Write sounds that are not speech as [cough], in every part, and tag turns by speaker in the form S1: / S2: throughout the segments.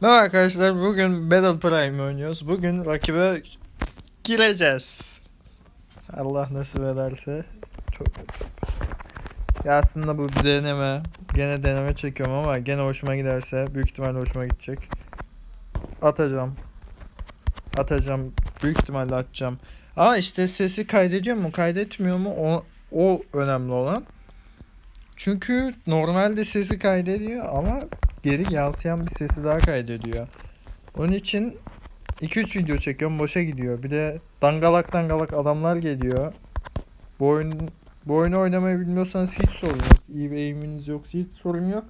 S1: Merhaba arkadaşlar bugün Battle Prime oynuyoruz. Bugün rakibe gireceğiz. Allah nasip ederse. Çok ya aslında bu bir deneme. Gene deneme çekiyorum ama gene hoşuma giderse büyük ihtimalle hoşuma gidecek. Atacağım. Atacağım. Büyük ihtimalle atacağım. Ama işte sesi kaydediyor mu kaydetmiyor mu o, o önemli olan. Çünkü normalde sesi kaydediyor ama geri yansıyan bir sesi daha kaydediyor. Onun için 2-3 video çekiyorum boşa gidiyor. Bir de dangalak dangalak adamlar geliyor. Bu oyun bu oyunu oynamayı bilmiyorsanız hiç sorun yok. İyi bir eğiminiz yoksa hiç sorun yok.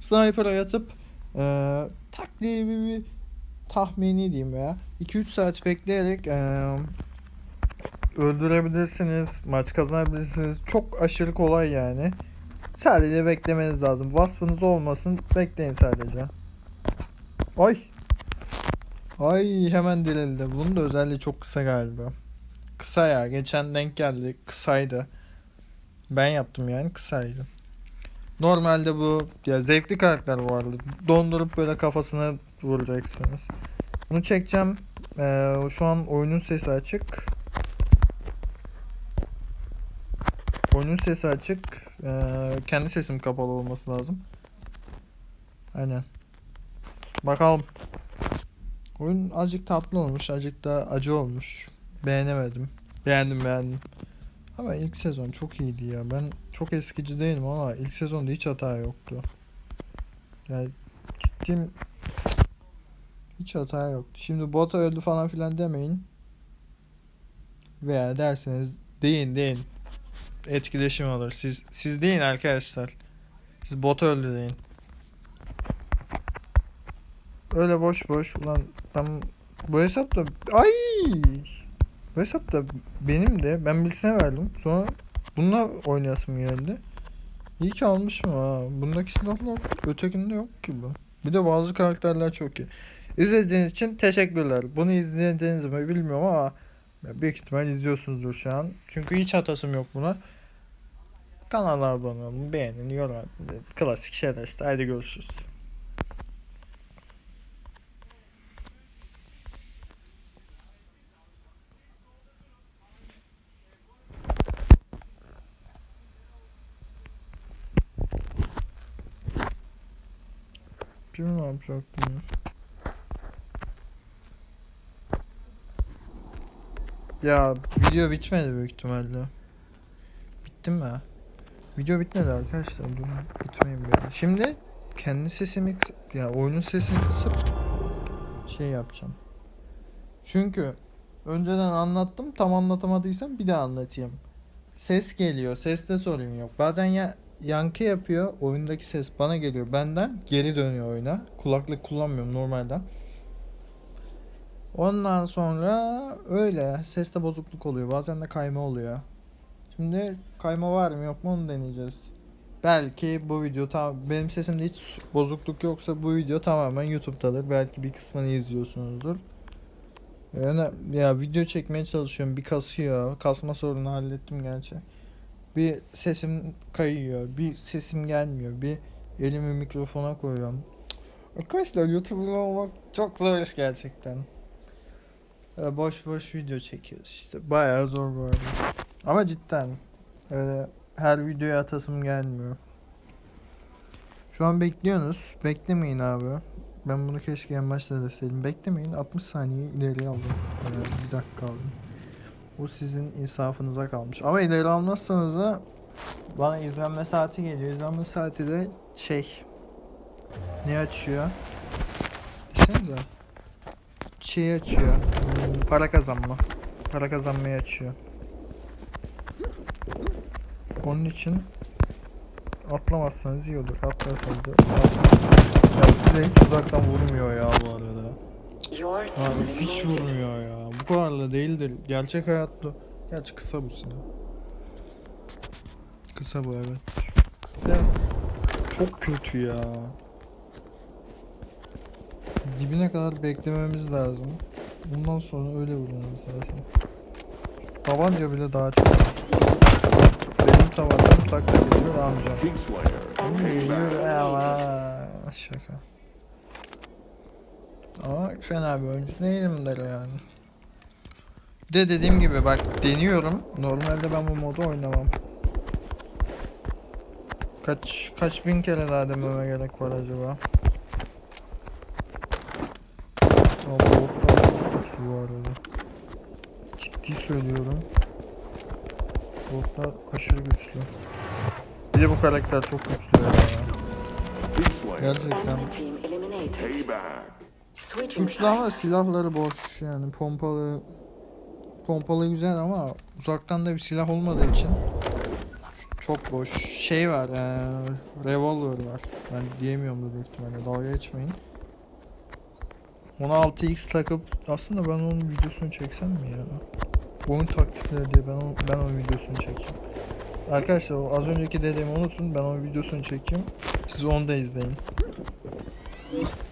S1: Sniper'a yatıp eee tak diye bir, tahmini diyeyim veya 2-3 saat bekleyerek eee öldürebilirsiniz, maç kazanabilirsiniz. Çok aşırı kolay yani. Sadece beklemeniz lazım. Vasfınız olmasın. Bekleyin sadece. Ay. Ay hemen dirildi. Bunun da özelliği çok kısa galiba. Kısa ya. Geçen denk geldi. Kısaydı. Ben yaptım yani kısaydı. Normalde bu ya zevkli karakter bu arada. Dondurup böyle kafasına vuracaksınız. Bunu çekeceğim. Ee, şu an oyunun sesi açık. Oyunun sesi açık. Ee, kendi sesim kapalı olması lazım. Aynen. Bakalım. Oyun azıcık tatlı olmuş, azıcık da acı olmuş. Beğenemedim. Beğendim beğendim. Ama ilk sezon çok iyiydi ya. Ben çok eskici değilim ama ilk sezonda hiç hata yoktu. Yani gittim hiç hata yoktu. Şimdi bota öldü falan filan demeyin. Veya derseniz deyin deyin etkileşim olur. Siz siz deyin arkadaşlar. Siz bot öldü deyin. Öyle boş boş ulan ben bu hesap da ay bu hesap da benim de ben birisine verdim. Sonra bununla oynayasım geldi. İyi ki almışım ha. Bundaki silahlar ötekinde yok ki bu. Bir de bazı karakterler çok iyi. İzlediğiniz için teşekkürler. Bunu izlediğiniz mi bilmiyorum ama büyük ihtimal izliyorsunuzdur şu an. Çünkü hiç hatasım yok buna. Kanala abone olun, beğenin, yorum. Klasik şeyler işte. Haydi görüşürüz. Kim ne yapacaktım ya? Ya video bitmedi büyük ihtimalle. Bitti mi? Video bitmedi arkadaşlar. Dur bitmeyin böyle. Şimdi kendi sesimi ya oyunun sesini kısıp şey yapacağım. Çünkü önceden anlattım tam anlatamadıysam bir daha anlatayım. Ses geliyor. Seste sorun yok. Bazen ya yankı yapıyor. Oyundaki ses bana geliyor. Benden geri dönüyor oyuna. Kulaklık kullanmıyorum normalden. Ondan sonra öyle seste bozukluk oluyor. Bazen de kayma oluyor. Şimdi kayma var mı yok mu onu deneyeceğiz. Belki bu video tam benim sesimde hiç bozukluk yoksa bu video tamamen YouTube'dadır. Belki bir kısmını izliyorsunuzdur. Yani ya video çekmeye çalışıyorum. Bir kasıyor. Kasma sorunu hallettim gerçi. Bir sesim kayıyor. Bir sesim gelmiyor. Bir elimi mikrofona koyuyorum. Arkadaşlar YouTube'da olmak çok zor iş gerçekten. Boş boş video çekiyoruz işte. Bayağı zor bu arada. Ama cidden öyle her videoya atasım gelmiyor. Şu an bekliyorsunuz. Beklemeyin abi. Ben bunu keşke en başta deseydim. Beklemeyin. 60 saniye ileri aldım. Ee, bir dakika aldım. Bu sizin insafınıza kalmış. Ama ileri almazsanız da bana izlenme saati geliyor. İzlenme saati de şey ne açıyor? Desenize. Şey açıyor. Hmm, Para kazanma. Para kazanmayı açıyor. Onun için atlamazsanız iyi olur. Atlarsanız da ya size hiç uzaktan vurmuyor ya bu arada. Abi hiç vurmuyor ya. Bu kadar da değildir. Gerçek hayatta. Gerçi kısa bu silah. Kısa bu evet. De çok kötü ya. Dibine kadar beklememiz lazım. Bundan sonra öyle vurmamız lazım. Tabanca bile daha çok. Benim amcam.
S2: Kingslayer.
S1: Yürü ama şaka. Ama fena bir oyuncu değilim der yani. De dediğim gibi bak deniyorum. Normalde ben bu modu oynamam. Kaç kaç bin kere daha dememe gerek var acaba? Güçlü bu arada. Ciddi söylüyorum. Botlar aşırı güçlü. Bir de bu karakter çok güçlü ya. Gerçekten. Güçlü ama silahları boş yani pompalı pompalı güzel ama uzaktan da bir silah olmadığı için çok boş. Şey var, eee revolver var. Ben diyemiyorum da büyük ihtimalle. Dalga geçmeyin. 16x takıp aslında ben onun videosunu çeksem mi ya? Oyun taktikleri diye ben ben onun videosunu çekeyim. Arkadaşlar o az önceki dediğimi unutun ben onun videosunu çekeyim. Siz onu da izleyin.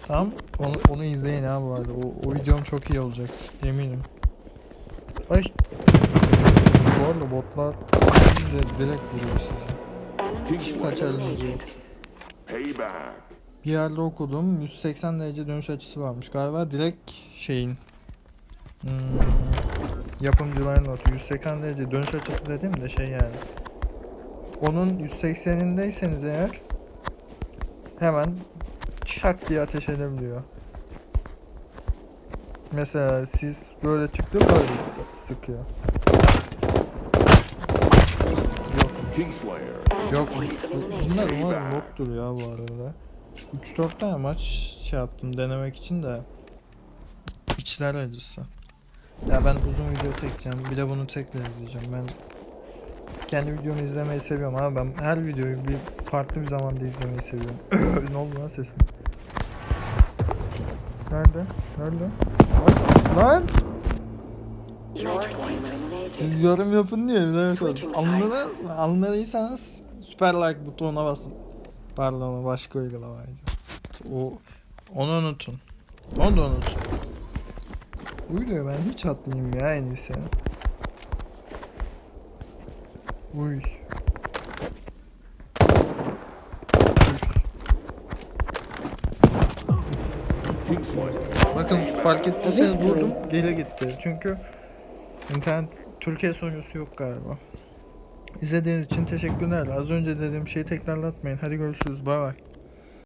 S1: Tamam. Onu, onu izleyin ha bu arada. O, o videom çok iyi olacak. Eminim. Ay. Bu arada botlar size direkt vuruyor sizi.
S2: Enemy
S3: King
S2: team
S1: Kaç eliniz
S2: eliminated.
S1: yok? Bir yerde okudum. 180 derece dönüş açısı varmış. Galiba direkt şeyin hmm, yapımcıların notu. 180 derece dönüş açısı dediğim de şey yani. Onun 180'indeyseniz eğer hemen şak diye ateş edebiliyor. Mesela siz böyle çıktı böyle sıkıyor. Yok.
S2: Eliminated.
S1: Bunlar umarım bottur ya bu arada. 3-4 tane maç şey yaptım denemek için de içler acısı. Ya ben uzun video çekeceğim. Bir de bunu tekrar izleyeceğim. Ben kendi videomu izlemeyi seviyorum ama ben her videoyu bir farklı bir zamanda izlemeyi seviyorum. [coughs] ne oldu lan sesim? Nerede? Nerede? Lan! Lan! Siz yorum yapın diye
S2: Switching
S1: Anladınız mı? Anladıysanız süper like butonuna basın. Pardon başka uygulamaydı. O, onu unutun. Onu da unutun. Videoyu ben hiç atmayayım ya en iyisi. Uy. Bakın fark ettiyseniz vurdum geri gitti. Çünkü internet Türkiye sonucusu yok galiba. İzlediğiniz için teşekkürler. Az önce dediğim şeyi tekrarlatmayın. Hadi görüşürüz. Bay bay.